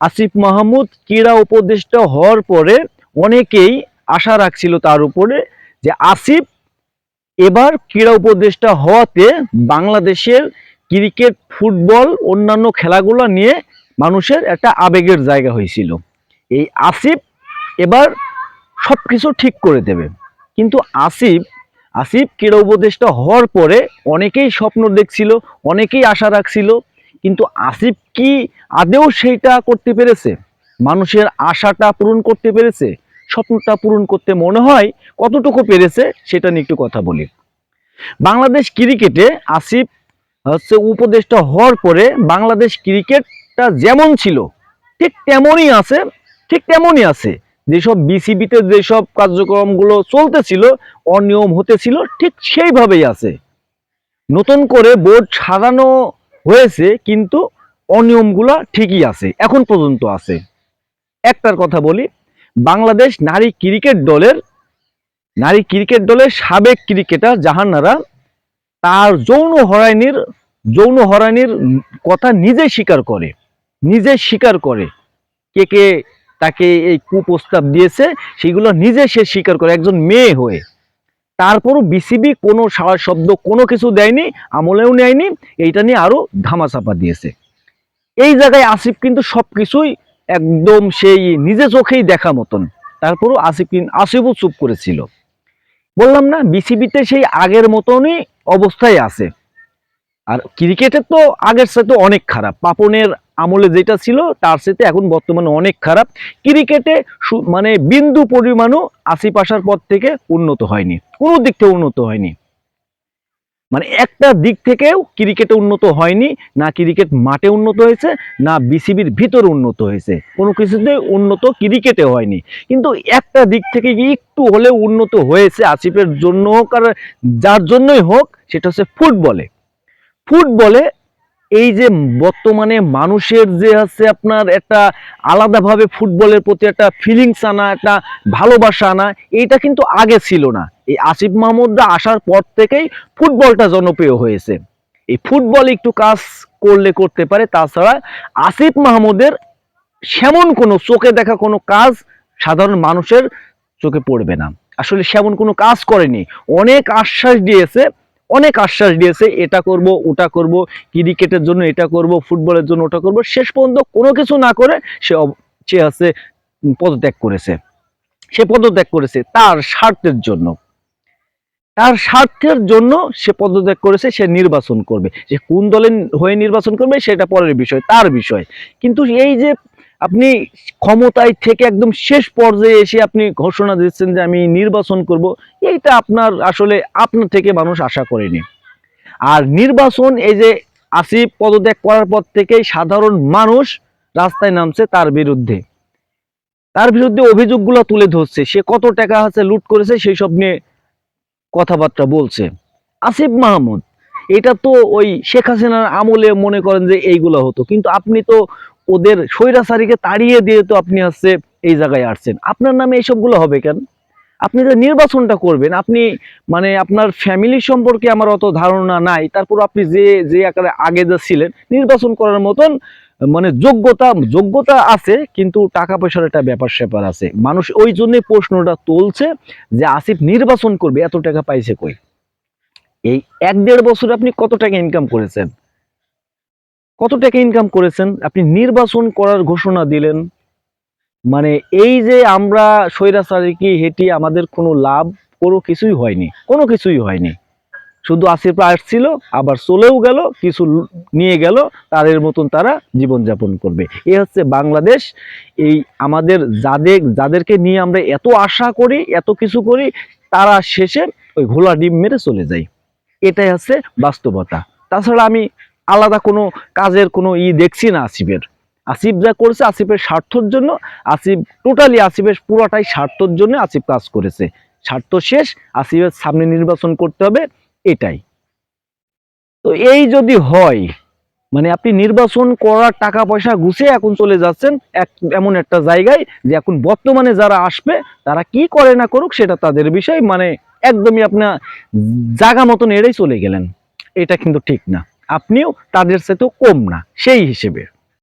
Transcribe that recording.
আসিফ মাহমুদ ক্রীড়া উপদেষ্টা হওয়ার পরে অনেকেই আশা রাখছিল তার উপরে যে আসিফ এবার ক্রীড়া উপদেষ্টা হওয়াতে বাংলাদেশের ক্রিকেট, ফুটবল, অন্যান্য খেলাগুলো নিয়ে মানুষের একটা আবেগের জায়গা হয়েছিল। এই আসিফ এবার সব কিছু ঠিক করে দেবে। কিন্তু আসিফ আসিফ ক্রীড়া উপদেষ্টা হওয়ার পরে অনেকেই স্বপ্ন দেখছিল, অনেকেই আশা রাখছিল কিন্তু আসিফ কি আদেও সেইটা করতে পেরেছে? মানুষের আশাটা পূরণ করতে পেরেছে? স্বপ্নটা পূরণ করতে মনে হয় কতটুকু পেরেছে? সেটা নিয়ে একটু কথা বলি। বাংলাদেশ ক্রিকেটে আসিফ হচ্ছে উপদেষ্টা হওয়ার পরে বাংলাদেশ ক্রিকেটটা যেমন ছিল, ঠিক তেমনই আছে, ঠিক তেমনই আছে। যেসব বিসিবিতে যেসব কার্যক্রমগুলো চলতেছিল, অনিয়ম হতেছিল, ঠিক সেইভাবেই আছে। নতুন করে বোর্ড সাজানো হয়েছে, কিন্তু অনিয়মগুলো ঠিকই আছে, এখন পর্যন্ত আছে। একটার কথা বলি, বাংলাদেশ নারী ক্রিকেট দলের, নারী ক্রিকেট দলের সাবেক ক্রিকেটার জাহানারা তার যৌন হরাইনির যৌন হরাইনির কথা নিজে স্বীকার করে, নিজে স্বীকার করে। কে কে তাকে এই কুপ্রস্তাব দিয়েছে, সেগুলো নিজে সে স্বীকার করে, একজন মেয়ে হয়ে। তারপরও বিসিবি কোনো শব্দ কোনো কিছু দেয়নি, আমলেও নেয়নি, এইটা নিয়ে আরও ধামাচাপা দিয়েছে। এই জায়গায় আসিফ কিন্তু সবকিছুই একদম সেই নিজে চোখেই দেখা মতন। তারপরও আসিফ কিন- আসিফও চুপ করেছিল। বললাম না বিসিবিতে সেই আগের মতনই অবস্থায় আছে। আর ক্রিকেটে তো আগের সাথে অনেক খারাপ। পাপনের আমলে যেটা ছিল, তার সাথে এখন বর্তমানে অনেক খারাপ। ক্রিকেটে মানে বিন্দু পরিমাণও আসিফ আসার পর থেকে উন্নত হয়নি। কোনো দিক থেকে উন্নত হয়নি। মানে একটা দিক থেকেও ক্রিকেটে উন্নত হয়নি, না ক্রিকেট মাঠে উন্নত হয়েছে, না বিসিবির ভিতর উন্নত হয়েছে। কোনো কিছুতে উন্নত ক্রিকেটে হয়নি। কিন্তু একটা দিক থেকে একটু হলেও উন্নত হয়েছে, আসিফের জন্য হোক আর যার জন্যই হোক, সেটা হচ্ছে ফুটবলে। ফুটবলে এই যে বর্তমানে মানুষের যে হচ্ছে আপনার একটা আলাদাভাবে ফুটবলের প্রতি একটা ফিলিংস আনা, একটা ভালোবাসা আনা, এইটা কিন্তু আগে ছিল না। এই আসিফ মাহমুদরা আসার পর থেকেই ফুটবলটা জনপ্রিয় হয়েছে। এই ফুটবল একটু কাজ করলে করতে পারে, তাছাড়া আসিফ মাহমুদের সেমন কোনো চোখে দেখা কোনো কাজ সাধারণ মানুষের চোখে পড়বে না। আসলে সেমন কোনো কাজ করেনি। অনেক আশ্বাস দিয়েছে অনেক আশ্বাস দিয়েছে, এটা করব, ওটা করব, ক্রিকেটের জন্য এটা করব, ফুটবলের জন্য ওটা করব। শেষ পর্যন্ত কোনো কিছু না করে সে সে আছে পদত্যাগ করেছে। সে পদত্যাগ করেছে তার স্বার্থের জন্য। তার স্বার্থের জন্য সে পদত্যাগ করেছে, সে নির্বাচন করবে। যে কোন দলের হয়ে নির্বাচন করবে সেটা পরের বিষয়, তার বিষয়। কিন্তু এই যে আপনি ক্ষমতায় থেকে একদম শেষ পর্যায়ে এসে আপনি ঘোষণা দিচ্ছেন যে আমি নির্বাচন করব, এইটা আপনার আসলে আপনার থেকে মানুষ আশা করেনি। আর নির্বাচন এই যে আসিফ পদত্যাগ করার পর থেকেই সাধারণ মানুষ রাস্তায় নামছে তার বিরুদ্ধে। তার বিরুদ্ধে অভিযোগগুলো তুলে ধরছে, সে কত টাকা আছে লুট করেছে সেই সব নিয়ে কথাবার্তা বলছে। আসিফ মাহমুদ, এটা তো ওই শেখ হাসিনার আমলে মনে করেন যে এইগুলো হতো, কিন্তু আপনি তো ওদের স্বৈরাচারীকে তাড়িয়ে দিয়ে তো আপনি হচ্ছে এই জায়গায় আসছেন। আপনার নামে এইসবগুলো হবে কেন? আপনি যে নির্বাচনটা করবেন, আপনি মানে আপনার ফ্যামিলি সম্পর্কে আমার অত ধারণা নাই, তারপর আপনি যে যে আকারে আগে যে ছিলেন, নির্বাচন করার মতন মানে যোগ্যতা যোগ্যতা আছে, কিন্তু টাকা পয়সার একটা ব্যাপার স্যাপার আছে। মানুষ ওই জন্যই প্রশ্নটা তুলছে যে আসিফ নির্বাচন করবে, এত টাকা পাইছে কই? এই এক দেড় বছরে আপনি কত টাকা ইনকাম করেছেন? কত টাকা ইনকাম করেছেন? আপনি নির্বাচন করার ঘোষণা দিলেন। মানে এই যে আমরা স্বৈরাচারীকে হেঁটে আমাদের কোনো লাভ কোনো কিছুই হয়নি, কোনো কিছুই হয়নি। শুধু আসিফ আসছিল, আবার চলেও গেল, কিছু নিয়ে গেল, তাদের মতন তারা জীবনযাপন করবে। এ হচ্ছে বাংলাদেশ। এই আমাদের যাদের, যাদেরকে নিয়ে আমরা এত আশা করি, এত কিছু করি, তারা শেষে ওই ঘোলা ডিম মেরে চলে যায়। এটাই হচ্ছে বাস্তবতা। তাছাড়া আমি আলাদা কোনো কাজের কোনো ই দেখছি না আসিফের। আসিফ যা করেছে আসিফের স্বার্থর জন্য, আসিফ টোটালি আসিফের পুরোটাই স্বার্থর জন্য আসিফ কাজ করেছে। স্বার্থ শেষ, আসিফের সামনে নির্বাচন করতে হবে, এটাই। তো এই যদি হয় মানে আপনি নির্বাচন করার টাকা পয়সা গুছিয়ে এখন চলে যাচ্ছেন এক, এমন একটা জায়গায় যে এখন বর্তমানে যারা আসবে, তারা কি করে না করুক সেটা তাদের বিষয় মানে একদমই আপনার জাগা মতন এড়েই চলে গেলেন। এটা কিন্তু ঠিক না। আপনিও তাদের সাথেও কম না সেই হিসেবে।